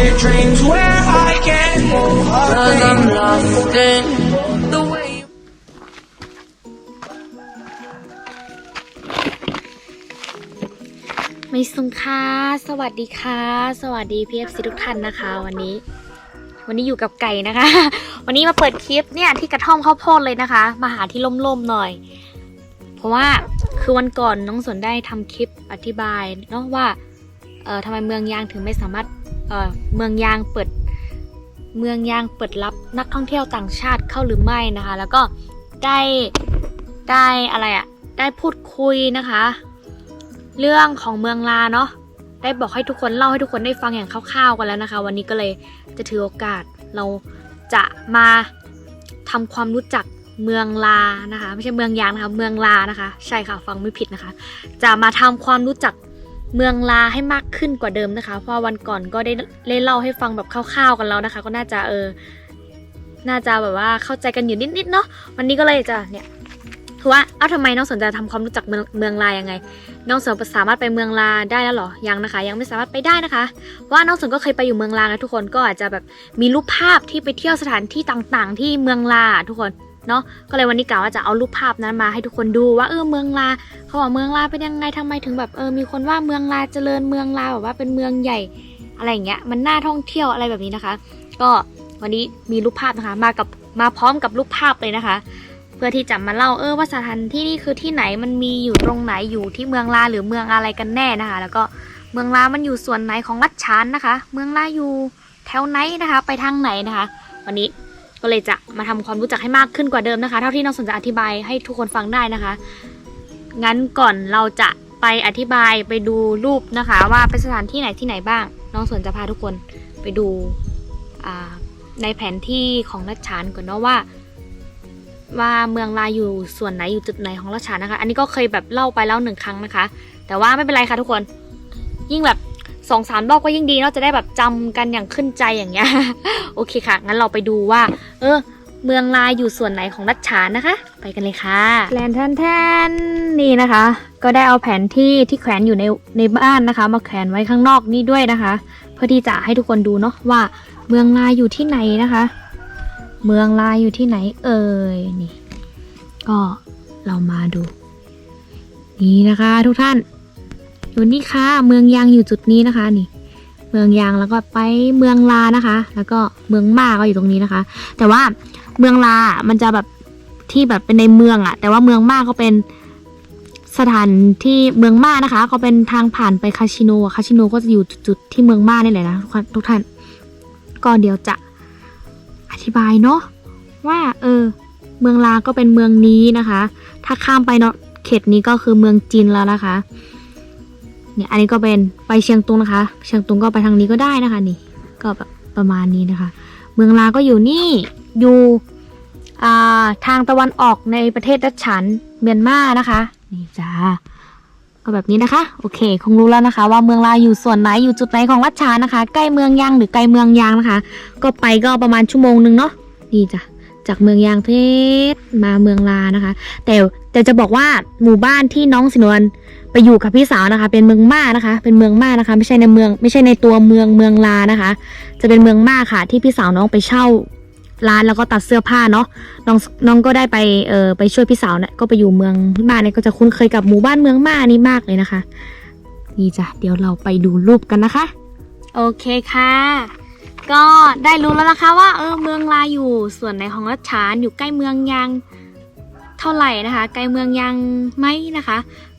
lucid dreams where I can move Cause I'm lost in the way you ไม่สุงค่ะ สวัสดีค่ะ สวัสดีพีเอฟซีทุกท่านนะคะ วันนี้ วันนี้อยู่กับไก่นะคะ วันนี้มาเปิดคลิปเนี่ยที่กระท่อมข้าวโพดเลยนะคะ มาหาที่ล่มๆหน่อย เพราะว่าคือวันก่อนน้องสนได้ทำคลิปอธิบายเนาะว่าเอ่อทำไมเมืองยางถึงไม่สามารถ เมืองยางเปิดเมืองยางเปิดรับนักท่องเที่ยวต่างชาติเข้าหรือไม่นะคะ แล้วก็ได้ได้อะไรอะได้พูดคุยนะคะ เรื่องของเมืองลาเนาะได้บอกให้ทุกคนเล่าให้ทุกคนได้ฟังอย่างคร่าวๆกันแล้วนะคะ วันนี้ก็เลยจะถือโอกาสเราจะมาทำความรู้จักเมืองลานะคะ ไม่ใช่เมืองยางนะคะ เมืองลานะคะ ใช่ค่ะฟังไม่ผิดนะคะ จะมาทำความรู้จัก เมืองลาให้มากขึ้นกว่าเดิมนะคะ เพราะวันก่อนก็ได้เล่าให้ฟังแบบคร่าวๆกันแล้วนะคะ ก็น่าจะเออ น่าจะแบบว่าเข้าใจกันอยู่นิดๆเนาะ วันนี้ก็เลยจะเนี่ยคือว่าเอ้าทำไมน้องสนใจทำความรู้จักเมืองเมืองลายังไง น้องสนสามารถไปเมืองลาได้แล้วหรอ ยังนะคะ ยังไม่สามารถไปได้นะคะ เพราะว่าน้องสนก็เคยไปอยู่เมืองลานะทุกคน ก็อาจจะแบบมีรูปภาพที่ไปเที่ยวสถานที่ต่างๆ ที่เมืองลาทุกคน เนาะก็เลยวันนี้กะว่าจะเอารูปภาพนั้นมาให้ทุกคนดูว่าเออเมืองลาเขาบอกเมืองลาเป็นยังไงทำไมถึงแบบเออมีคนว่าเมืองลาเจริญเมืองลาแบบว่าเป็นเมืองใหญ่อะไรอย่างเงี้ยมันน่าท่องเที่ยวอะไรแบบนี้นะคะ ก็วันนี้มีรูปภาพนะคะ มากับมาพร้อมกับรูปภาพเลยนะคะ เพื่อที่จะมาเล่าเออว่าสถานที่นี่คือที่ไหนมันมีอยู่ตรงไหนอยู่ที่เมืองลาหรือเมืองอะไรกันแน่นะคะ แล้วก็เมืองลามันอยู่ส่วนไหนของรัชฉานนะคะ เมืองลาอยู่แถวไหนนะคะ ไปทางไหนนะคะ วันนี้ ก็เลยจะมาทำความรู้จักให้มากขึ้นกว่าเดิมนะคะ เท่าที่น้องสนจะอธิบายให้ทุกคนฟังได้นะคะ งั้นก่อนเราจะไปอธิบายไปดูรูปนะคะ ว่าเป็นสถานที่ไหนที่ไหนบ้าง น้องสนจะพาทุกคนไปดูในแผนที่ของรัชฉานก่อนเนาะว่า ว่าเมืองลาอยู่ส่วนไหนอยู่จุดไหนของราชานะคะ อันนี้ก็เคยแบบเล่าไปแล้วหนึ่งครั้งนะคะ แต่ว่าไม่เป็นไรค่ะทุกคน ยิ่งแบบ สองสามรอบก็ยิ่งดีเนาะจะได้แบบจำกันอย่างขึ้นใจอย่างเงี้ยโอเคค่ะ งั้นเราไปดูว่า เออ เมืองลายอยู่ส่วนไหนของรัชฉานนะคะ ไปกันเลยค่ะแลนแทนแทนนี่นะคะ ก็ได้เอาแผนที่ที่แขวนอยู่ในในบ้านนะคะ มาแขวนไว้ข้างนอกนี่ด้วยนะคะ เพื่อที่จะให้ทุกคนดูเนาะว่าเมืองลายอยู่ที่ไหนนะคะ เมืองลายอยู่ที่ไหนเอ่ยนี่ ก็เรามาดู นี่นะคะทุกท่าน อยู่นี่ค่ะ เมืองยางอยู่จุดนี้นะคะนี่ เมืองยางแล้วก็ไปเมืองลานะคะ แล้วก็เมืองมาก็อยู่ตรงนี้นะคะ แต่ว่าเมืองลา มันจะแบบที่แบบเป็นในเมืองอะแต่ว่าเมืองมาก็เป็นสถานที่เมืองมานะคะ ก็เป็นทางผ่านไปคาสิโนอะคาสิโนก็จะอยู่จุดที่เมืองมานี่แหละนะทุกท่านทุกท่านก็เดี๋ยวจะอธิบายเนาะว่าเออเมืองลาก็เป็นเมืองนี้นะคะ ถ้าข้ามไปเนาะเขตนี้ก็คือเมืองจีนแล้วนะคะ เนี่ยอันนี้ก็เป็นไปเชียงตุงนะคะ เชียงตุงก็ไปทางนี้ก็ได้นะคะ นี่ ก็แบบประมาณนี้นะคะ เมืองลาก็อยู่นี่อยู่าทางตะวันออกในประเทศดัชฉันเมียนมานะคะนี่จ้าก็แบบนี้นะคะ โอเค คงรู้แล้วนะคะ ว่าเมืองลาอยู่ส่วนไหนอยู่จุดไหนของรัชฉานนะคะ ใกล้เมืองยางหรือไกลเมืองยางนะคะ ก็ไปก็ประมาณชั่วโมงหนึ่งเนาะนี่จ้ะจากเมืองยางเพชรมาเมืองลานะคะ แต่แต่จะบอกว่าหมู่บ้านที่น้องสินวน ไปอยู่กับพี่สาวนะคะ เป็นเมืองม่านะคะ เป็นเมืองม่านะคะ ไม่ใช่ในเมือง ไม่ใช่ในตัวเมืองเมืองลานะคะ จะเป็นเมืองม่าค่ะ ที่พี่สาวน้องไปเช่าร้านแล้วก็ตัดเสื้อผ้าเนาะน้องน้องก็ได้ไปเออไปช่วยพี่สาวเนี่ยก็ไปอยู่เมืองม่าเนี่ยก็จะคุ้นเคยกับหมู่บ้านเมืองม่านี่มากเลยนะคะ นี่จ้ะเดี๋ยวเราไปดูรูปกันนะคะ โอเคค่ะ ก็ได้รู้แล้วนะคะว่าเออเมืองลาอยู่ส่วนไหนของรัชฉานอยู่ใกล้เมืองยางเท่าไหร่นะคะใกล้เมืองยางไหมนะคะ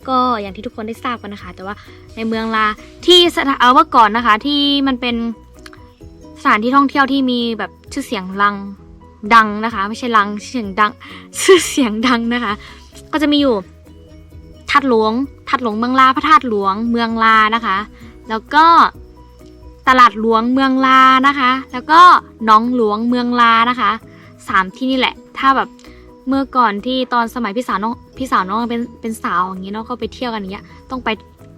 ก็อย่างที่ทุกคนได้ทราบกันนะคะ แต่ว่าในเมืองลาที่สถานเอาว่าก่อนนะคะ ที่มันเป็นสถานที่ท่องเที่ยวที่มีแบบชื่อเสียงลังดังนะคะ ไม่ใช่ลังชื่อเสียงดังชื่อเสียงดังนะคะ ก็จะมีอยู่ทัดหลวงทัดหลวงเมืองลาพระธาตุหลวงเมืองลานะคะ แล้วก็ตลาดหลวงเมืองลานะคะ แล้วก็หนองหลวงเมืองลานะคะสามที่นี่แหละ ถ้าแบบ เมื่อก่อนที่ตอนสมัยพี่สาวน้องพี่สาวน้องเป็นเป็นสาวอย่างเงี้เนาะก็ไปเที่ยวกันอย่างเงี้ยต้องไป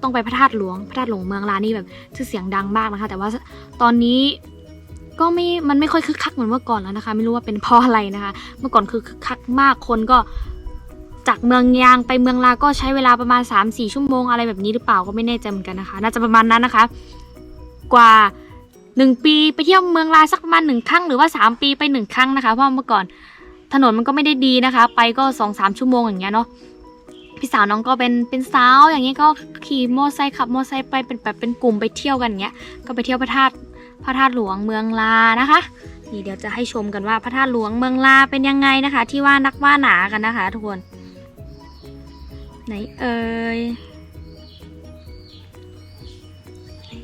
ต้องไปพระธาตุหลวงพระธาตุหลวงเมืองลานี่แบบชื่อเสียงดังมากนะคะ แต่ว่าตอนนี้ก็ไม่ มันไม่ค่อยคึกคักเหมือนเมื่อก่อนแล้วนะคะ ไม่รู้ว่าเป็นเพราะอะไรนะคะ เมื่อก่อนคือคึกคักมากคนก็จากเมืองยางไปเมืองลาก็ใช้เวลาประมาณ 3-4 ชั่วโมงอะไรแบบนี้หรือเปล่าก็ไม่แน่ใจเหมือนกันนะคะ น่าจะประมาณนั้นนะคะ กว่าหนึ่งปีไปเที่ยวเมืองลาสักประมาณหนึ่งครั้งหรือว่าสามปีไปหนึ่งครั้งนะคะ เพราะเมื่อก่อน ถนนมันก็ไม่ได้ดีนะคะ ไปก็สองสามชั่วโมงอย่างเงี้ยเนาะพี่สาวน้องก็เป็นเป็นสาวอย่างเงี้ยก็ขี่มอไซค์ขับมอไซค์ไปเป็นแบบเป็นกลุ่มไปเที่ยวกันอย่างเงี้ยก็ไปเที่ยวพระธาตุพระธาตุหลวงเมืองลานะคะนี่เดี๋ยวจะให้ชมกันว่าพระธาตุหลวงเมืองลาเป็นยังไงนะคะ ที่ว่านักว่าหนากันนะคะ ทุกคนไหนเอ่ย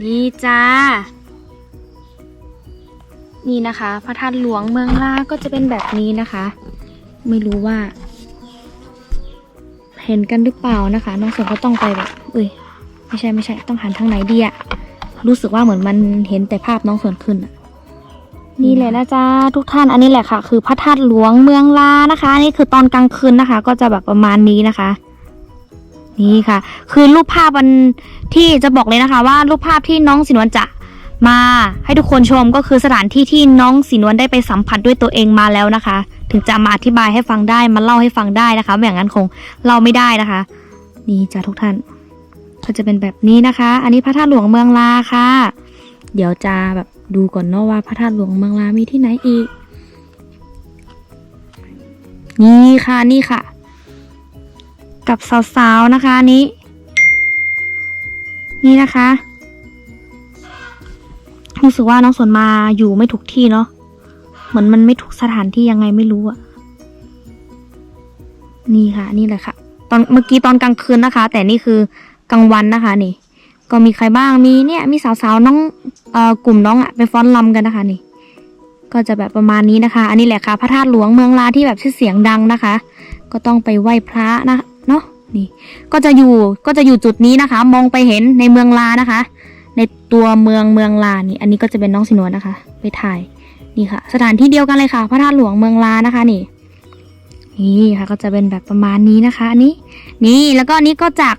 นี่จ้า นี่นะคะ พระธาตุหลวงเมืองลาก็จะเป็นแบบนี้นะคะ ไม่รู้ว่า เห็นกันหรือเปล่านะคะ น้องสนก็ต้องไปแบบเอ้ยไม่ใช่ไม่ใช่ต้องหันทางไหนดีอะรู้สึกว่าเหมือนมันเห็นแต่ภาพน้องสนขึ้นอะนี่เลยนะจ๊ะทุกท่านอันนี้แหละค่ะ คือพระธาตุหลวงเมืองลานะคะนี่คือตอนกลางคืนนะคะ ก็จะแบบประมาณนี้นะคะ นี่ค่ะ คือรูปภาพมันที่จะบอกเลยนะคะ ว่ารูปภาพที่น้องสินวนจะ มาให้ทุกคนชมก็คือสถานที่ที่น้องสินวนได้ไปสัมผัสด้วยตัวเองมาแล้วนะคะ ถึงจะมาอธิบายให้ฟังได้มาเล่าให้ฟังได้นะคะไม่อย่างนั้นคงเล่าไม่ได้นะคะ นี่จ้ะทุกท่าน ก็จะเป็นแบบนี้นะคะ อันนี้พระธาตุหลวงเมืองลาค่ะ เดี๋ยวจะแบบดูก่อนเนาะว่าพระธาตุหลวงเมืองลามีที่ไหนอีก นี่ค่ะนี่ค่ะ กับสาวๆนะคะนนี้ นี่นะคะ รู้สึกว่าน้องสนมาอยู่ไม่ถูกที่เนาะเหมือนมันไม่ถูกสถานที่ยังไงไม่รู้อะนี่ค่ะ นี่แหละค่ะ ตอนเมื่อกี้ตอนกลางคืนนะคะ แต่นี่คือกลางวันนะคะ นี่ ก็มีใครบ้างมีเนี่ยมีสาวๆน้องเอ่อกลุ่มน้องอะไปฟ้อนรำกันนะคะนี่ ก็จะแบบประมาณนี้นะคะ อันนี้แหละค่ะพระธาตุหลวงเมืองลาที่แบบชื่อเสียงดังนะคะ ก็ต้องไปไหว้พระนะเนาะนี่ ก็จะอยู่ก็จะอยู่จุดนี้นะคะ มองไปเห็นในเมืองลานะคะ ในตัวเมืองเมืองลานี่ อันนี้ก็จะเป็นน้องสินวนนะคะ ไปถ่ายนี่ค่ะ สถานที่เดียวกันเลยค่ะ พระธาตุหลวงเมืองลานะคะนี่ นี่ค่ะก็จะเป็นแบบประมาณนี้นะคะอันนี้ นี่แล้วก็อันนี้ก็จาก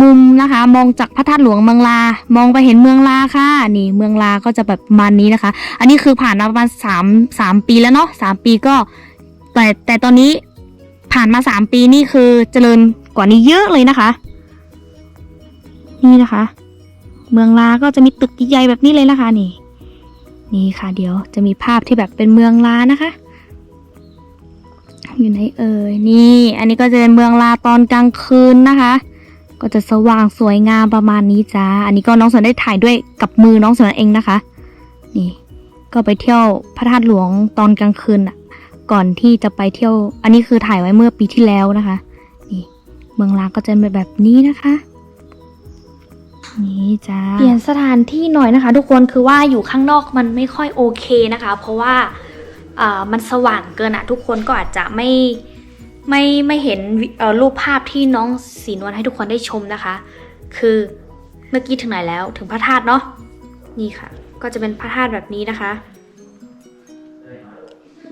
มุมนะคะ มองจากพระธาตุหลวงเมืองลา มองไปเห็นเมืองลาค่ะ นี่เมืองลาก็จะแบบประมาณนี้นะคะ อันนี้คือผ่านมาประมาณสามสามปีแล้วเนาะสามปีก็ แต่แต่ตอนนี้ผ่านมาสามปีนี่คือเจริญกว่านี้เยอะเลยนะคะ นี่นะคะ เมืองลาก็จะมีตึกใหญ่ๆแบบนี้เลยนะคะนี่ นี่ค่ะเดี๋ยวจะมีภาพที่แบบเป็นเมืองลานะคะ อยู่ไหนเอ่ยนี่ อันนี้ก็จะเป็นเมืองลาตอนกลางคืนนะคะ ก็จะสว่างสวยงามประมาณนี้จ้าอันนี้ก็น้องสนได้ถ่ายด้วยกับมือน้องสนเองนะคะ นี่ ก็ไปเที่ยวพระธาตุหลวงตอนกลางคืนอะก่อนที่จะไปเที่ยว อันนี้คือถ่ายไว้เมื่อปีที่แล้วนะคะ นี่ เมืองลาก็จะเป็นแบบนี้นะคะ นี่จ้าเปลี่ยนสถานที่หน่อยนะคะ ทุกคนคือว่าอยู่ข้างนอกมันไม่ค่อยโอเคนะคะ เพราะว่าอ่ามันสว่างเกินอะทุกคนก็อาจจะไม่ไม่ไม่เห็นรูปภาพที่น้องสีนวลให้ทุกคนได้ชมนะคะ คือเมื่อกี้ถึงไหนแล้วถึงพระธาตุเนาะนี่ค่ะ ก็จะเป็นพระธาตุแบบนี้นะคะ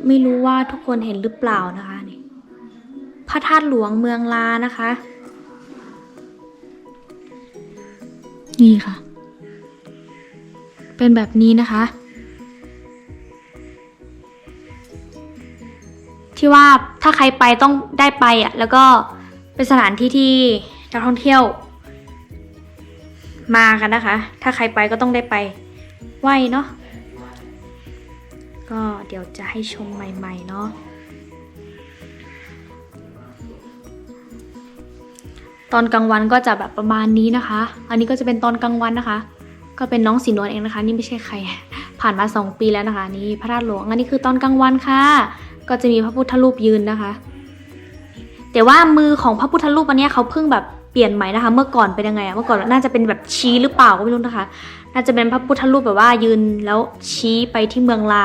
ไม่รู้ว่าทุกคนเห็นหรือเปล่านะคะนี่พระธาตุหลวงเมืองลานะคะ นี่ค่ะ เป็นแบบนี้นะคะ ที่ว่าถ้าใครไปต้องได้ไปอะ แล้วก็เป็นสถานที่ที่นักท่องเที่ยว มากันนะคะ ถ้าใครไปก็ต้องได้ไปไหวเนาะก็เดี๋ยวจะให้ชมใหม่ ๆ เนาะ ตอนกลางวันก็จะแบบประมาณนี้นะคะ อันนี้ก็จะเป็นตอนกลางวันนะคะ ก็เป็นน้องสีนวลเองนะคะ นี่ไม่ใช่ใคร ผ่านมาสองปีแล้วนะคะ นี่พระธาตุหลวง อันนี้คือตอนกลางวันค่ะ ก็จะมีพระพุทธรูปยืนนะคะ แต่ว่ามือของพระพุทธรูปอันนี้เขาเพิ่งแบบเปลี่ยนใหม่นะคะ เมื่อก่อนเป็นยังไงอะเมื่อก่อนน่าจะเป็นแบบชี้หรือเปล่าก็ไม่รู้นะคะ น่าจะเป็นพระพุทธรูปแบบว่ายืนแล้วชี้ไปที่เมืองลา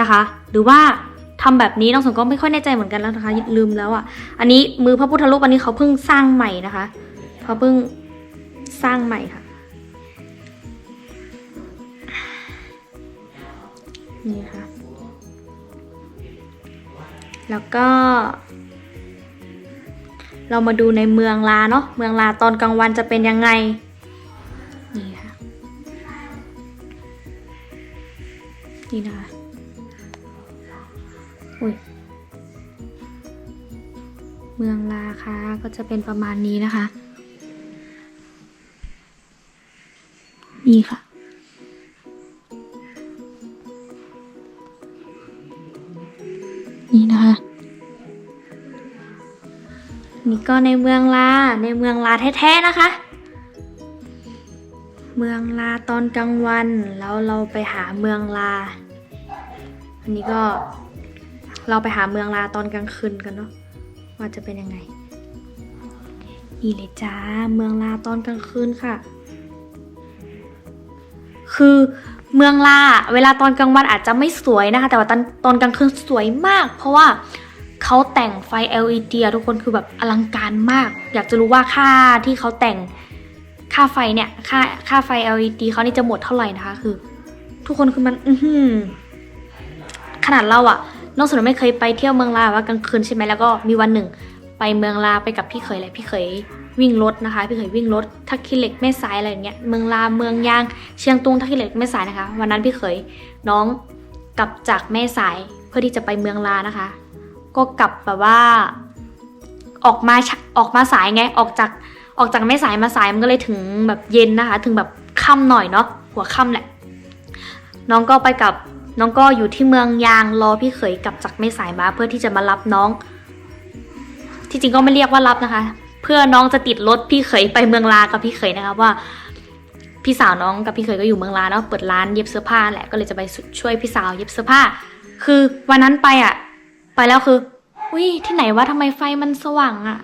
นะคะ หรือว่า ทำแบบนี้น้องสนก็ไม่ค่อยแน่ใจเหมือนกันแล้วนะคะ ลืมแล้วอะ อันนี้มือพระพุทธรูปอันนี้เขาเพิ่งสร้างใหม่นะคะเขาเพิ่งสร้างใหม่ค่ะ นี่ค่ะ แล้วก็ เรามาดูในเมืองลาเนาะเมืองลาตอนกลางวันจะเป็นยังไง เป็นประมาณนี้นะคะ นี่ค่ะ นี่นะคะ นี่ก็ในเมืองลา ในเมืองลาแท้ๆนะคะ เมืองลาตอนกลางวัน แล้วเราไปหาเมืองลา อันนี้ก็เราไปหาเมืองลาตอนกลางคืนกันเนาะว่าจะเป็นยังไง นี่เลยจ้าเมืองลาตอนกลางคืนค่ะ คือเมืองลาเวลาตอนกลางวันอาจจะไม่สวยนะคะ แต่ว่าตอนตอนกลางคืนสวยมาก เพราะว่าเขาแต่งไฟ LED อะทุกคนคือแบบอลังการมาก อยากจะรู้ว่าค่าที่เขาแต่งค่าไฟเนี่ยค่าค่าไฟ LED เขานี่จะหมดเท่าไหร่นะคะ คือ ทุกคนคือมัน อืขนาดเราอะน้องสนไม่เคยไปเที่ยวเมืองลาว่ากลางคืนใช่ไหมแล้วก็มีวันหนึ่ง ไปเมืองลาไปกับพี่เขยเลยพี่เขยวิ่งรถนะคะ พี่เขยวิ่งรถทักคิเหล็กแม่สายอะไรอย่างเงี้ยเมืองลาเมืองยางเชียงตุงทักคิเหล็กแม่สายนะคะ วันนั้นพี่เขยน้องกลับจากแม่สายเพื่อที่จะไปเมืองลานะคะ ก็กลับแบบว่า ออกมาออกมาสายไงออกจากออกจากแม่สายมาสายมันก็เลยถึงแบบเย็นนะคะ ถึงแบบค่ำหน่อยเนาะหัวค่ำแหละ น้องก็ไปกับน้องก็อยู่ที่เมืองยางรอพี่เขยกลับจากแม่สายมาเพื่อที่จะมารับน้อง ที่จริงก็ไม่เรียกว่ารับนะคะ เพื่อน้องจะติดรถพี่เขยไปเมืองลากับพี่เขยนะคะว่า พี่สาวน้องกับพี่เขยก็อยู่เมืองลาเนาะเปิดร้านเย็บเสื้อผ้าแหละก็เลยจะไปช่วยพี่สาวเย็บเสื้อผ้า คือวันนั้นไปอะ ไปแล้วคืออุ้ยที่ไหนวะทำไมไฟมันสว่างอะ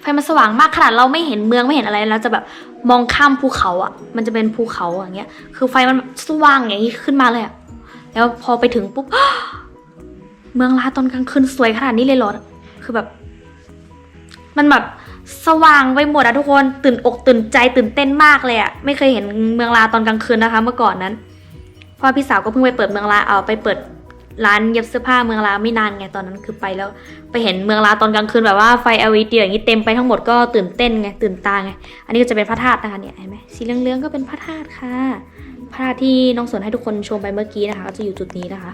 ไฟมันสว่างมากขนาดเราไม่เห็นเมืองไม่เห็นอะไรเราจะแบบมองข้ามภูเขาอะ มันจะเป็นภูเขาอย่างเงี้ย คือไฟมันสว่างอย่างนี้ขึ้นมาเลยอะแล้วพอไปถึงปุ๊บเมืองลาตอนกลางคืนสวยขนาดนี้เลยเหรอ คือแบบ มันแบบสว่างไปหมดอะทุกคนตื่นอกตื่นใจตื่นเต้นมากเลยอะไม่เคยเห็นเมืองลาตอนกลางคืนนะคะ เมื่อก่อนนั้นเพราะพี่สาวก็เพิ่งไปเปิดเมืองลาเอาไปเปิดร้านเย็บเสื้อผ้าเมืองลาไม่นานไงตอนนั้นคือไปแล้ว ไปเห็นเมืองลาตอนกลางคืนแบบว่าไฟ LED อย่างนี้เต็มไปทั้งหมดก็ตื่นเต้นไงตื่นตาไงอันนี้ก็จะเป็นพระธาตุนะคะเนี่ยเห็นไหมสีเหลืองๆก็เป็นพระธาตุค่ะ พระธาตุที่น้องสนให้ทุกคนชมไปเมื่อกี้นะคะ ก็จะอยู่จุดนี้นะคะ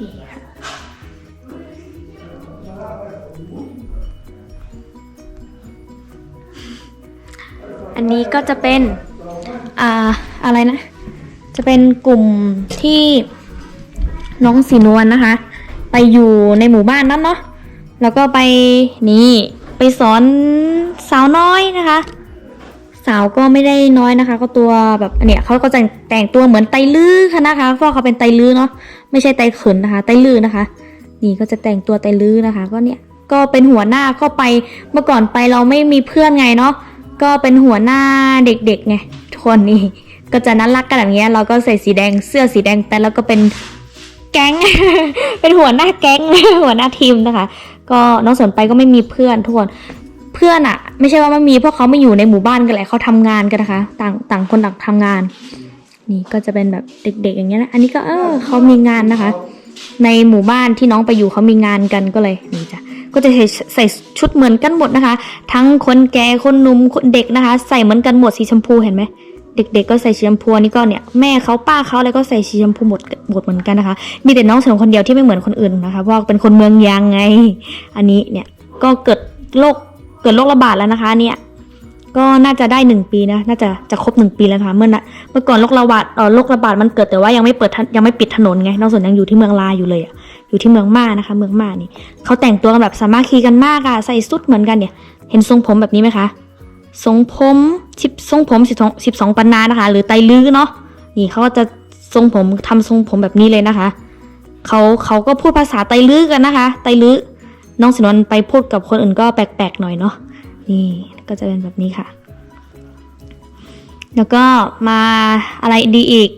นี่ค่ะ อันนี้ก็จะเป็นอ่าอะไรนะ จะเป็นกลุ่มที่น้องสีนวลนะคะ ไปอยู่ในหมู่บ้านนั้นเนาะแล้วก็ไปนี่ไปสอนสาวน้อยนะคะ สาวก็ไม่ได้น้อยนะคะ ก็ตัวแบบเนี่ยเขาก็จะแต่งตัวเหมือนไตลื้อค่ะนะคะเพราะเขาเป็นไตลื้อเนาะไม่ใช่ไตเขินนะคะ ไตลื้อนะคะ นี่ก็จะแต่งตัวไตลื้อนะคะ ก็เนี่ยก็เป็นหัวหน้าก็ไปเมื่อก่อนไปเราไม่มีเพื่อนไงเนาะ ก็เป็นหัวหน้าเด็กๆไงทุกคนนี่ก็จะน่ารักกันแบบเนี้ยเราก็ใส่สีแดงเสื้อสีแดงแต่แล้วก็เป็นแก๊ง เป็นหัวหน้าแก๊ง หัวหน้าทีมนะคะ ก็น้องสนไปก็ไม่มีเพื่อนทุกคนเพื่อนอะไม่ใช่ว่าไม่มีเพราะเขาไม่อยู่ในหมู่บ้านกันแหละเขาทำงานกันนะคะ ต่างต่างคนต่างทำงาน นี่ก็จะเป็นแบบเด็ก ๆ อย่างเงี้ยนะอันนี้ก็เออเขามีงานนะคะ ในหมู่บ้านที่น้องไปอยู่เขามีงานกันก็เลยนี่จ้ะ ก็จะใส่ชุดเหมือนกันหมดนะคะ ทั้งคนแก่คนหนุ่มคนเด็กนะคะ ใส่เหมือนกันหมดสีชมพูเห็นไหมเด็กๆก็ใส่สีชมพูนี่ก็เนี่ยแม่เขาป้าเขาอะไรก็ใส่สีชมพูหมดหมดเหมือนกันนะคะ มีแต่น้องสาวคนเดียวที่ไม่เหมือนคนอื่นนะคะเพราะเป็นคนเมืองยางไง อันนี้เนี่ยก็เกิดโรคเกิดโรคระบาดแล้วนะคะเนี่ยก็น่าจะได้หนึ่งปีนะ น่าจะจะครบหนึ่งปีแล้วนะคะเมื่อนะเมื่อก่อนโรคระบาดเออโรคระบาดมันเกิดแต่ว่ายังไม่เปิดยังไม่ปิดถนนไง น้องสนยังอยู่ที่เมืองลาอยู่เลยอะ อยู่ที่เมืองม่านะคะ เมืองม่านี่เขาแต่งตัวกันแบบสามัคคีกันมากอะใส่สุดเหมือนกันเนี่ย เห็นทรงผมแบบนี้ไหมคะทรงผมสิบทรงผมสิบสองสิบสองปันนานะคะ หรือไตลื้อเนาะนี่เขาก็จะทรงผมทำทรงผมแบบนี้เลยนะคะเขาเขาก็พูดภาษาไตลื้อกันนะคะ ไตลื้อน้องสินวนไปพูดกับคนอื่นก็แปลกๆหน่อยเนาะนี่ก็จะเป็นแบบนี้ค่ะ แล้วก็มาอะไรดีอีก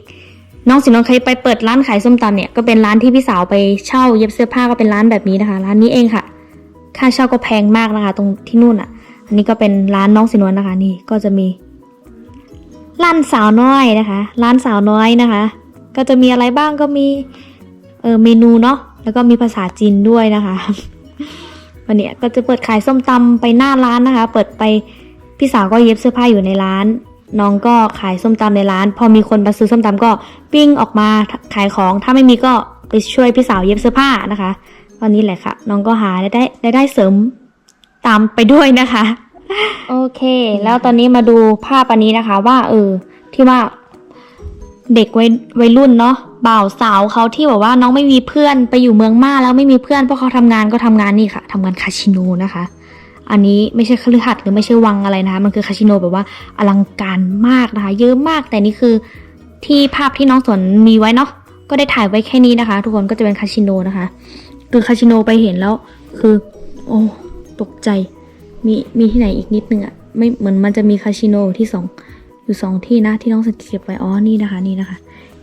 น้องสินนท์เคยไปเปิดร้านขายส้มตำเนี่ยก็เป็นร้านที่พี่สาวไปเช่าเย็บเสื้อผ้าก็เป็นร้านแบบนี้นะคะ ร้านนี้เองค่ะ ค่าเช่าก็แพงมากนะคะ ตรงที่นู่นอะ อันนี้ก็เป็นร้านน้องสินนวนนะคะ นี่ก็จะมีร้านสาวน้อยนะคะ ร้านสาวน้อยนะคะ ก็จะมีอะไรบ้างก็มีเออเมนูเนาะแล้วก็มีภาษาจีนด้วยนะคะ วันนี้ก็จะเปิดขายส้มตำไปหน้าร้านนะคะ เปิดไปพี่สาวก็เย็บเสื้อผ้าอยู่ในร้าน น้องก็ขายส้มตำในร้าน พอมีคนมาซื้อส้มตำก็วิ่งออกมาขายของ ถ้าไม่มีก็ไปช่วยพี่สาวเย็บเสื้อผ้านะคะตอนนี้แหละค่ะ น้องก็หาได้ได้ได้ได้เสริมตามไปด้วยนะคะ โอเค แล้วตอนนี้มาดูภาพอันนี้นะคะ ว่าเออที่ว่าเด็กวัยวัยรุ่นเนาะบ่าวสาวเขาที่แบบว่าน้องไม่มีเพื่อนไปอยู่เมืองมาแล้วไม่มีเพื่อนเพราะเขาทำงานก็ทำงานนี่ค่ะทำงานคาสิโนนะคะ อันนี้ไม่ใช่คฤหาสน์หรือไม่ใช่วังอะไรนะคะมันคือคาสิโนแบบว่าอลังการมากนะคะ เยอะมากแต่นี่คือที่ภาพที่น้องสนมีไว้เนาะก็ได้ถ่ายไว้แค่นี้นะคะ ทุกคนก็จะเป็นคาสิโนนะคะ คือคาสิโนไปเห็นแล้ว คือ โอ้ตกใจมีมีที่ไหนอีกนิดนึงอะไม่เหมือนมันจะมีคาสิโนที่สองอยู่สองที่นะที่น้องสังเกตไว้อ๋อนี่นะคะนี่นะคะ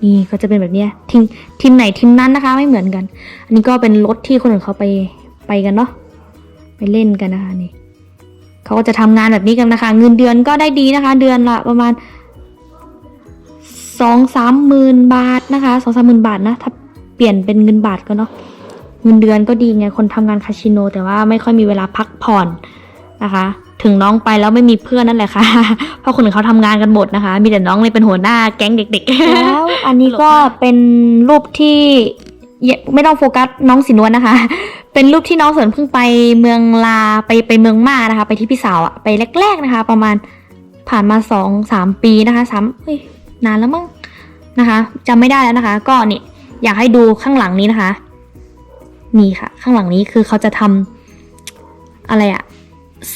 นี่ก็จะเป็นแบบเนี้ยทีมทีมไหนทีมนั้นนะคะ ไม่เหมือนกัน อันนี้ก็เป็นรถที่คนอื่นเขาไปไปกันเนาะ ไปเล่นกันนะคะนี่เขาก็จะทำงานแบบนี้กันนะคะ เงินเดือนก็ได้ดีนะคะ เดือนละประมาณสองสามหมื่นบาทนะคะสองสามหมื่นบาทนะถ้าเปลี่ยนเป็นเงินบาทก็เนาะเงินเดือนก็ดีไงคนทำงานคาสิโน แต่ว่าไม่ค่อยมีเวลาพักผ่อนนะคะ ถึงน้องไปแล้วไม่มีเพื่อนนั่นแหละค่ะ เพราะคนอื่นเขาทำงานกันหมดนะคะ มีแต่น้องเลยเป็นหัวหน้าแก๊งเด็ก ๆ แล้วอันนี้ก็เป็นรูปที่ ไม่ต้องโฟกัสน้องสินวลนะคะ เป็นรูปที่น้องสริญเพิ่งไปเมืองลาไปไปเมืองมานะคะ ไปที่พี่สาวอะไปแรก ๆนะคะ ประมาณผ่านมาสองสามปีนะคะสามเฮ้ยนานแล้วมั้งนะคะจำไม่ได้แล้วนะคะ ก็นี่อยากให้ดูข้างหลังนี้นะคะ นี่ค่ะ ข้างหลังนี้คือเขาจะทำอะไรอะ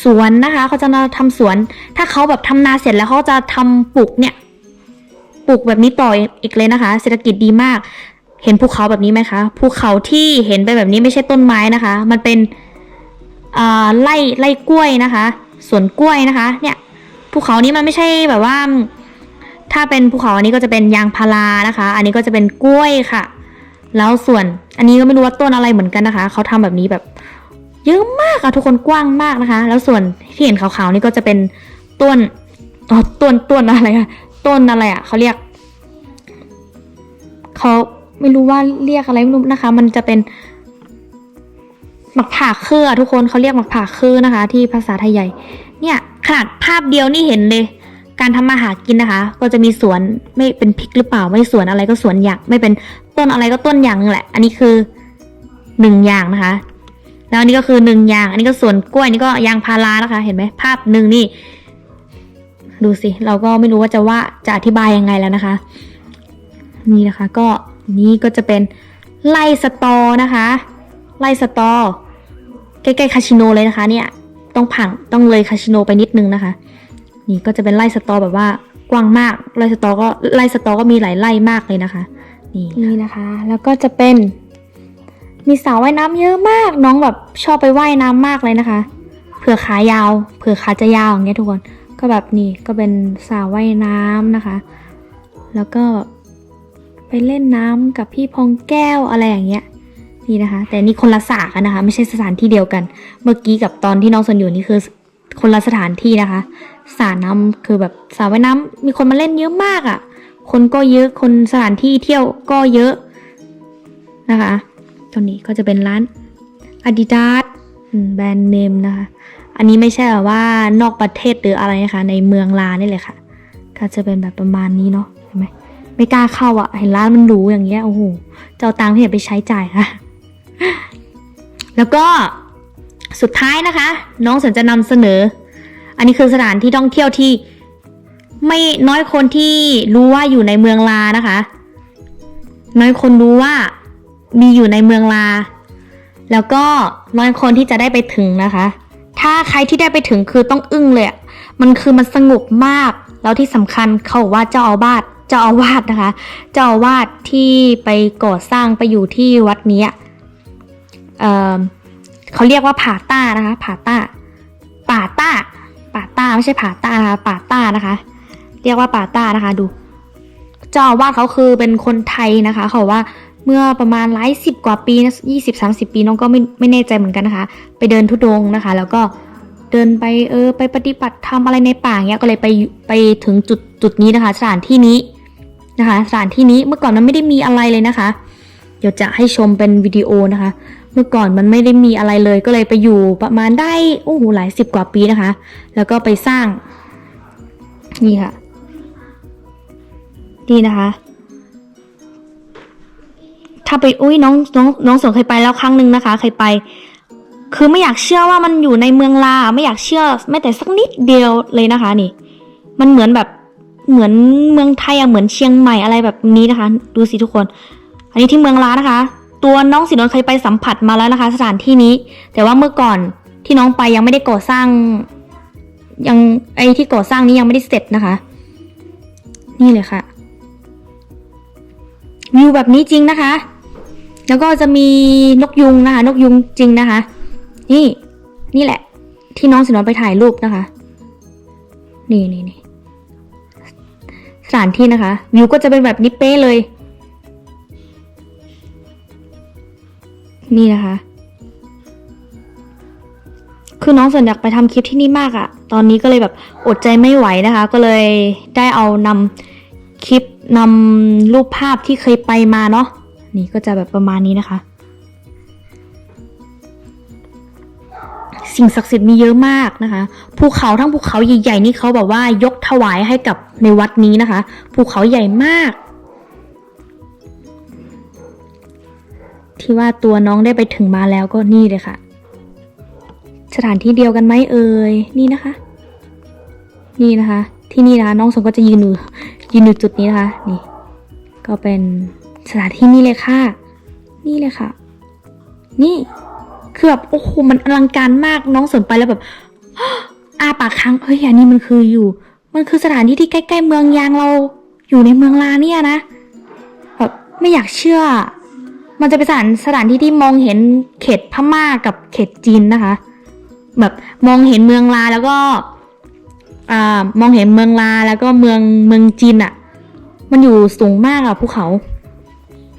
สวนนะคะเขาจะมาทำสวน ถ้าเขาแบบทำนาเสร็จแล้วเขาจะทำปลูกเนี่ยปลูกแบบนี้ต่ออีกเลยนะคะ เศรษฐกิจดีมาก เห็นภูเขาแบบนี้ไหมคะ ภูเขาที่เห็นไปแบบนี้ไม่ใช่ต้นไม้นะคะ มันเป็นอ่าไร่ไร่กล้วยนะคะ สวนกล้วยนะคะ เนี่ย ภูเขานี้มันไม่ใช่แบบว่า ถ้าเป็นภูเขาอันนี้ก็จะเป็นยางพารานะคะ อันนี้ก็จะเป็นกล้วยค่ะ แล้วส่วนอันนี้ก็ไม่รู้ว่าต้นอะไรเหมือนกันนะคะ เขาทำแบบนี้แบบ เยอะมากอะทุกคนกว้างมากนะคะ แล้วส่วนที่เห็นขาวๆนี่ก็จะเป็นต้นต้นต้นอะไรอะต้นอะไรอะเขาเรียกเขา ไม่รู้ว่าเรียกอะไรไม่รู้นะคะ มันจะเป็นหมักผ่าเครือทุกคนเขาเรียกหมักผ่าเครือนะคะ ที่ภาษาไทยใหญ่ เนี่ยขนาดภาพเดียวนี่เห็นเลย การทำมาหากินนะคะ ก็จะมีสวนไม่เป็นพริกหรือเปล่าไม่สวนอะไรก็สวนอย่างไม่เป็นต้นอะไรก็ต้นอย่างนึงแหละ อันนี้คือหนึ่งอย่างนะคะ แล้วอันนี้ก็คือหนึ่งอย่าง อันนี้ก็สวนกล้วยนนี้ก็ยางพารานะคะ เห็นไหมภาพหนึ่งนี่ ดูสิเราก็ไม่รู้ว่าจะว่าจะอธิบายยังไงแล้วนะคะ นี่นะคะก็ นี่ก็จะเป็นไล่สตอนะคะ ไล่สตอ ใกล้ๆคาสิโนเลยนะคะ เนี่ย ต้องผ่านต้องเลยคาสิโนไปนิดนึงนะคะ นี่ก็จะเป็นไล่สตอแบบว่ากว้างมาก ไล่สตอก็ไล่สตอก็มีหลายไล่มากเลยนะคะ นี่นี่นะคะ แล้วก็จะเป็น มีสาวว่ายน้ำเยอะมาก น้องแบบชอบไปว่ายน้ำมากเลยนะคะ เผื่อขายาว เผื่อขาจะยาวอย่างเงี้ยทุกคน ก็แบบนี่ก็เป็นสาวว่ายน้ำนะคะ แล้วก็ ไปเล่นน้ำกับพี่พองแก้วอะไรอย่างเงี้ยนี่นะคะ แต่นี่คนละสากันนะคะ ไม่ใช่สถานที่เดียวกัน เมื่อกี้กับตอนที่น้องสนอยู่นี่คือคนละสถานที่นะคะสระน้ำคือแบบสระว่ายน้ำมีคนมาเล่นเยอะมากอะ่ะ คนก็เยอะคนสถานที่เที่ยวก็เยอะนะคะตรงนี้ก็จะเป็นร้าน Adidas แบรนด์เนมนะคะ อันนี้ไม่ใช่แบบว่านอกประเทศหรืออะไรนะคะ ในเมืองลานี่เลยค่ะ ก็จะเป็นแบบประมาณนี้เนาะเห็นไหม ไม่กล้าเข้าอะ่ะ เห็นร้านมันหรูอย่างเงี้ยโอ้โหจะเอาตังค์ที่ไหนไปใช้จ่ายค่ะแล้วก็สุดท้ายนะคะ น้องสนจะนำเสนอ อันนี้คือสถานที่ท่องเที่ยวที่ไม่น้อยคนที่รู้ว่าอยู่ในเมืองลานะคะ น้อยคนรู้ว่ามีอยู่ในเมืองลา แล้วก็น้อยคนที่จะได้ไปถึงนะคะ ถ้าใครที่ได้ไปถึงคือต้องอึ้งเลยมันคือมันสงบมาก แล้วที่สำคัญเขาบอกว่าเจ้าอาวาส เจ้าอาวาสนะคะ เจ้าอาวาสที่ไปก่อสร้างไปอยู่ที่วัดนี้เเขาเรียกว่าผาต้านะคะผาต้าป่าต้าป่าต้าไม่ใช่ผาต้านะคะป่าต้านะคะ เรียกว่าป่าต้านะคะดู เจ้าอาวาสเขาคือเป็นคนไทยนะคะ เขาบอกว่าเมื่อประมาณหลายสิบกว่าปีนะยี่สิบสามสิบปีน้องก็ไม่ไม่แน่ใจเหมือนกันนะคะ ไปเดินทุดงนะคะ แล้วก็เดินไปเออไปปฏิบัติทำอะไรในป่าเงี้ยก็เลยไปไปถึงจุดจุดนี้นะคะ สถานที่นี้ นะคะสถานที่นี้เมื่อก่อนมันไม่ได้มีอะไรเลยนะคะ เดี๋ยวจะให้ชมเป็นวิดีโอนะคะ เมื่อก่อนมันไม่ได้มีอะไรเลยก็เลยไปอยู่ประมาณได้โอ้โหหลายสิบกว่าปีนะคะ แล้วก็ไปสร้าง นี่ค่ะนี่นะคะ ถ้าไปอุ้ยน้องน้องน้องสนเคยไปแล้วครั้งหนึ่งนะคะเคยไป คือไม่อยากเชื่อว่ามันอยู่ในเมืองลาไม่อยากเชื่อแม้แต่สักนิดเดียวเลยนะคะ นี่ มันเหมือนแบบ เหมือนเมืองไทยอะเหมือนเชียงใหม่อะไรแบบนี้นะคะ ดูสิทุกคน อันนี้ที่เมืองลานะคะ ตัวน้องสินนท์เคยไปสัมผัสมาแล้วนะคะ สถานที่นี้ แต่ว่าเมื่อก่อนที่น้องไปยังไม่ได้ก่อสร้าง ยังไอที่ก่อสร้างนี้ยังไม่ได้เสร็จนะคะ นี่เลยค่ะวิวแบบนี้จริงนะคะ แล้วก็จะมีนกยุงนะคะ นกยุงจริงนะคะ นี่ นี่แหละ ที่น้องสินวนไปถ่ายรูปนะคะ นี่นี่นี่ สถานที่นะคะ วิวก็จะเป็นแบบนี้เป๊ะเลย นี่นะคะ คือน้องสนอยากไปทำคลิปที่นี่มากอะตอนนี้ก็เลยแบบอดใจไม่ไหวนะคะ ก็เลยได้เอานำคลิปนำรูปภาพที่เคยไปมาเนาะนี่ก็จะแบบประมาณนี้นะคะ สิ่งศักดิ์สิทธิ์มีเยอะมากนะคะ ภูเขาทั้งภูเขาใหญ่ๆนี่เขาแบบว่ายกถวายให้กับในวัดนี้นะคะ ภูเขาใหญ่มาก ที่ว่าตัวน้องได้ไปถึงมาแล้วก็นี่เลยค่ะ สถานที่เดียวกันไหมเอ่ยนี่นะคะ นี่นะคะ ที่นี่นะคะน้องสงก็จะยืนอยู่ยืนอยู่จุดนี้นะคะ นี่ ก็เป็นสถานที่นี่เลยค่ะ นี่เลยค่ะ นี่ คือแบบโอ้โหมันอลังการมากน้องสนไปแล้วแบบอาปากค้างเฮ้ยอันนี้มันคืออยู่ มันคือสถานที่ที่ใกล้ๆเมืองยางเราอยู่ในเมืองลาเนี่ยนะแบบไม่อยากเชื่อ มันจะเป็นสถานสถานที่ที่มองเห็นเขตพม่ากับเขตจีนนะคะ แบบมองเห็นเมืองลาแล้วก็อ่ามองเห็นเมืองลาแล้วก็เมืองเมืองจีนอะมันอยู่สูงมากอะภูเขา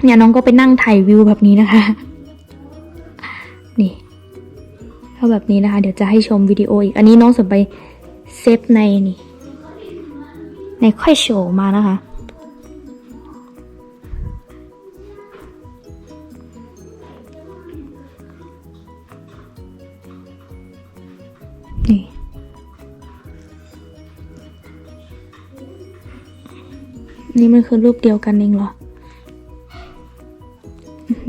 เนี่ยน้องก็ไปนั่งถ่ายวิวแบบนี้นะคะ ก็แบบนี้นะคะ เดี๋ยวจะให้ชมวิดีโออีก อันนี้น้องสนไปเซฟในนี่ ในค่อยโชว์มานะคะ นี่นี่มันคือรูปเดียวกันเองเหรอ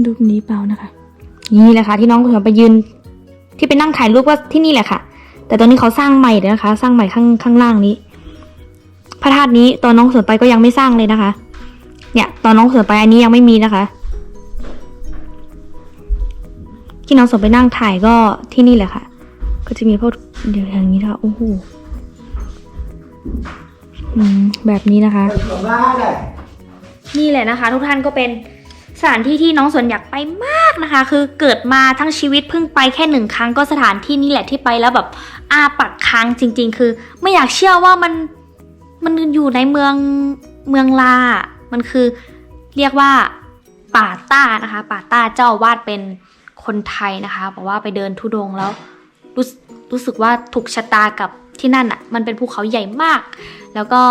รูปนี้เปล่านะคะ นี่แหละค่ะที่น้องคุณไปยืน ที่ไปนั่งถ่ายรูปก็ที่นี่แหละค่ะ แต่ตอนนี้เขาสร้างใหม่เลยนะคะ สร้างใหม่ข้างข้างล่างนี้ พระธาตุนี้ตอนน้องเสือไปก็ยังไม่สร้างเลยนะคะ เนี่ย ตอนน้องเสือไปอันนี้ยังไม่มีนะคะ ที่น้องเสือไปนั่งถ่ายก็ที่นี่แหละค่ะ ก็จะมีพวกเดี๋ยวอย่างนี้นะคะโอ้โหอืมแบบนี้นะคะ นี่แหละนะคะ ทุกท่านก็เป็น สถานที่ที่น้องสวนอยากไปมากนะคะ คือเกิดมาทั้งชีวิตเพิ่งไปแค่หนึ่งครั้งก็สถานที่นี่แหละที่ไปแล้วแบบอาปักค้างจริง ๆ คือ ไม่อยากเชื่อว่ามันมันอยู่ในเมืองเมืองลา มันคือเรียกว่าป่าต้านะคะ ป่าต้าเจ้าวาดเป็นคนไทยนะคะบอกว่าไปเดินทุดงแล้วรู้สึรู้สึกว่าถูกชะตากับที่นั่นอะ่ะ มันเป็นภูเขาใหญ่มาก แล้วก็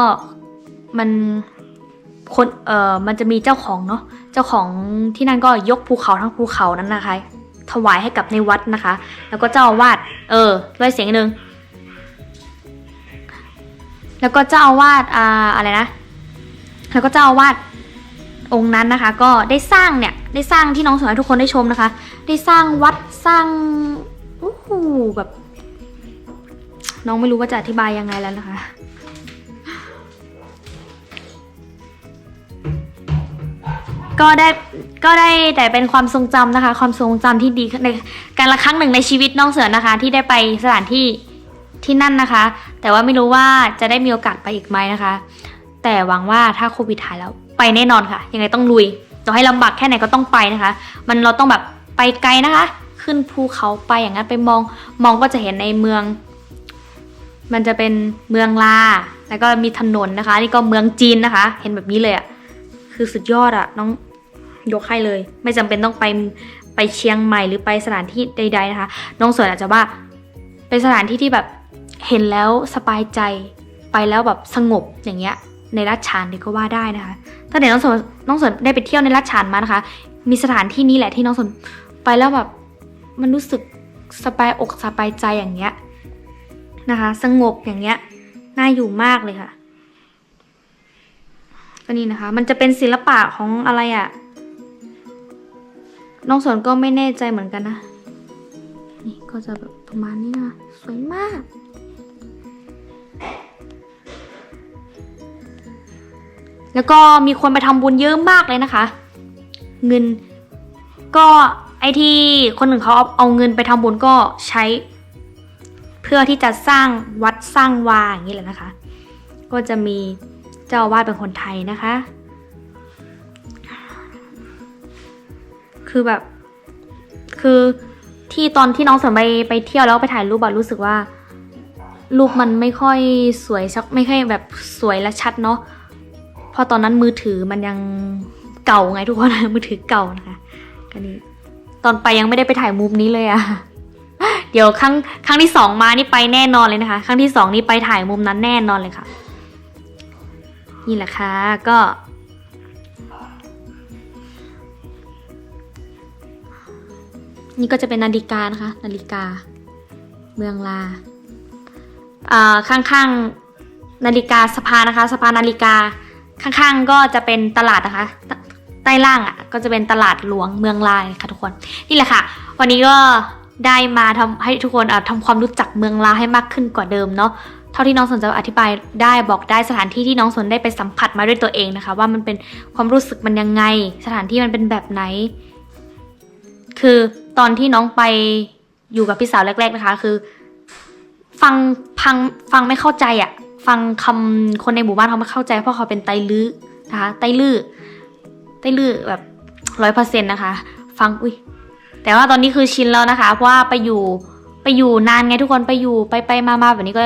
มัน คนเอ่อมันจะมีเจ้าของเนาะเจ้าของที่นั่นก็ยกภูเขาทั้งภูเขานั้นนะคะ ถวายให้กับในวัดนะคะ แล้วก็เจ้าอาวาสเออด้วยเสียงหนึ่งแล้วก็เจ้าอาวาสอ่าอะไรนะ แล้วก็เจ้าอาวาสองค์นั้นนะคะ ก็ได้สร้างเนี่ยได้สร้างที่น้องสอนให้ทุกคนได้ชมนะคะ ได้สร้างวัดสร้างโอ้โหแบบ น้องไม่รู้ว่าจะอธิบายยังไงแล้วนะคะ ก็ได้ก็ได้แต่เป็นความทรงจำนะคะ ความทรงจำที่ดีในการละครั้งหนึ่งในชีวิตน้องเสือนะคะ ที่ได้ไปสถานที่ที่นั่นนะคะ แต่ว่าไม่รู้ว่าจะได้มีโอกาสไปอีกไหมนะคะ แต่หวังว่าถ้าโควิดหายแล้วไปแน่นอนค่ะ ยังไงต้องลุยต่อให้ลำบากแค่ไหนก็ต้องไปนะคะ มันเราต้องแบบไปไกลนะคะ ขึ้นภูเขาไปอย่างนั้นไปมองมองก็จะเห็นในเมือง มันจะเป็นเมืองลาแล้วก็มีถนนนะคะ นี่ก็เมืองจีนนะคะ เห็นแบบนี้เลยอะคือสุดยอดอะน้อง ยกให้เลย ไม่จำเป็นต้องไปไปเชียงใหม่หรือไปสถานที่ใด ๆนะคะ น้องสวนอาจจะว่าเป็นสถานที่ที่แบบเห็นแล้วสบายใจไปแล้วแบบสงบอย่างเงี้ยในรัชฉานดีก็ว่าได้นะคะถ้าเดี๋ยวน้องสวนน้องสวนได้ไปเที่ยวในรัชฉานมานะคะ มีสถานที่นี้แหละที่น้องสวนไปแล้วแบบมันรู้สึกสบายอกสบายใจอย่างเงี้ยนะคะ สงบอย่างเงี้ยน่าอยู่มากเลยค่ะก็นี่นะคะ มันจะเป็นศิลปะของอะไรอะ่ะ น้องสนก็ไม่แน่ใจเหมือนกันนะ นี่ก็จะแบบประมาณนี้นะ สวยมากแล้วก็มีคนไปทำบุญเยอะมากเลยนะคะ เงินก็ไอที่คนหนึ่งเขาเอาเงินไปทำบุญก็ใช้ เพื่อที่จะสร้างวัดสร้างวาอย่างนี้แหละนะคะ ก็จะมีเจ้าอาวาสเป็นคนไทยนะคะ คือแบบ คือที่ตอนที่น้องสนไปไปเที่ยวแล้วไปถ่ายรูปอะรู้สึกว่า รูปมันไม่ค่อยสวยสักไม่ค่อยแบบสวยและชัดเนาะเพราะตอนนั้นมือถือมันยังเก่าไงทุกคนมือถือเก่านะคะก็นี่ตอนไปยังไม่ได้ไปถ่ายมุมนี้เลยอะเดี๋ยวครั้งครั้งที่สองมานี่ไปแน่นอนเลยนะคะ ครั้งที่สองนี่ไปถ่ายมุมนั้นแน่นอนเลยค่ะ นี่แหละค่ะก็ นี่ก็จะเป็นนาฬิกานะคะ นาฬิกา เมืองลาข้างๆนาฬิกาสภานะคะ สภานาฬิกาข้างๆก็จะเป็นตลาดนะคะ ใต้ล่างอะก็จะเป็นตลาดหลวงเมืองลายค่ะทุกคนนี่แหละค่ะ วันนี้ก็ได้มาทำให้ทุกคนอะทำความรู้จักเมืองลาให้มากขึ้นกว่าเดิมเนาะเท่าที่น้องสนจะอธิบายได้บอกได้สถานที่ที่น้องสนได้ไปสัมผัสมาด้วยตัวเองนะคะ ว่ามันเป็นความรู้สึกมันยังไง สถานที่มันเป็นแบบไหน คือ ตอนที่น้องไปอยู่กับพี่สาวแรก ๆนะคะ คือ ฟังฟังฟังไม่เข้าใจอะ่ะ ฟังคำคนในหมู่บ้านเขาไม่เข้าใจ เพราะเขาเป็นไตลื้อนะคะ ไตลื้อไตลื้อแบบร้อยเปอร์เซ็นต์นะคะ ฟังอุ้ยแต่ว่าตอนนี้คือชินแล้วนะคะ เพราะว่าไปอยู่ไปอยู่นานไงทุกคนไปอยู่ไปไปมามาแบบนี้ก็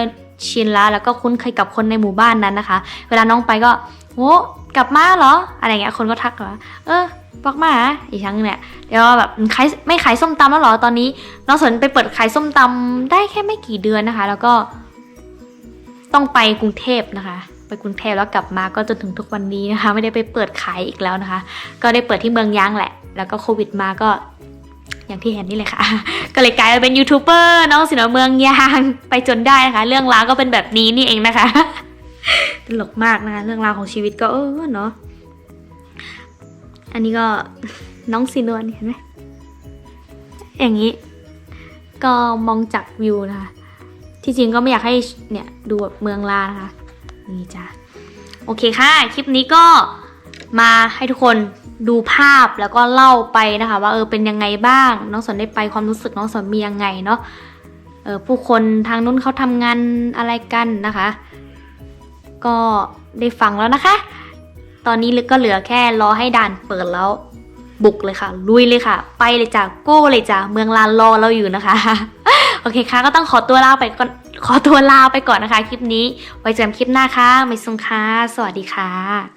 ชินแล้ว แล้วก็คุ้นเคยกับคนในหมู่บ้านนั้นนะคะ เวลาน้องไปก็ โอ้กลับมาเหรอ อะไรเงี้ย คนก็ทักว่าเออบอกมาอีกครั้งเนี่ย เดี๋ยวแบบขายไม่ขายส้มตำแล้วเหรอ ตอนนี้น้องสนไปเปิดขายส้มตำได้แค่ไม่กี่เดือนนะคะ แล้วก็ ต้องไปกรุงเทพนะคะ ไปกรุงเทพแล้วกลับมาก็จนถึงทุกวันนี้นะคะ ไม่ได้ไปเปิดขายอีกแล้วนะคะ ก็ได้เปิดที่เมืองย่างแหละ แล้วก็โควิดมาก็อย่างที่เห็นนี่เลยค่ะ ก็เลยกลายมาเป็นยูทูบเบอร์น้องสินเมืองยางไปจนได้นะคะ เรื่องราวก็เป็นแบบนี้นี่เองนะคะ ตลกมากนะคะ เรื่องราวของชีวิตก็เออเนาะอันนี้ก็น้องซีนวลเห็นไหมอย่างนี้ ก็มองจากวิวนะคะ ที่จริงก็ไม่อยากให้เนี่ยดูแบบเมืองลานะคะนี่จ้ะโอเคค่ะ คลิปนี้ก็มาให้ทุกคนดูภาพแล้วก็เล่าไปนะคะ ว่าเออเป็นยังไงบ้าง น้องสนได้ไปความรู้สึกน้องสนมียังไงเนาะเออผู้คนทางนู้นเขาทำงานอะไรกันนะคะ ก็ได้ฟังแล้วนะคะ ตอนนี้ก็เหลือแค่รอให้ด่านเปิดแล้ว บุกเลยค่ะ ลุยเลยค่ะ ไปเลยจ้ะโก้เลยจ้ะเมืองลานรอเราอยู่นะคะ โอเคค่ะ ก็ต้องขอตัวลาไปก่อนขอตัวลาไปก่อนนะคะ คลิปนี้ ไว้เจอกันคลิปหน้าค่ะไม่ซุงค่ะสวัสดีค่ะ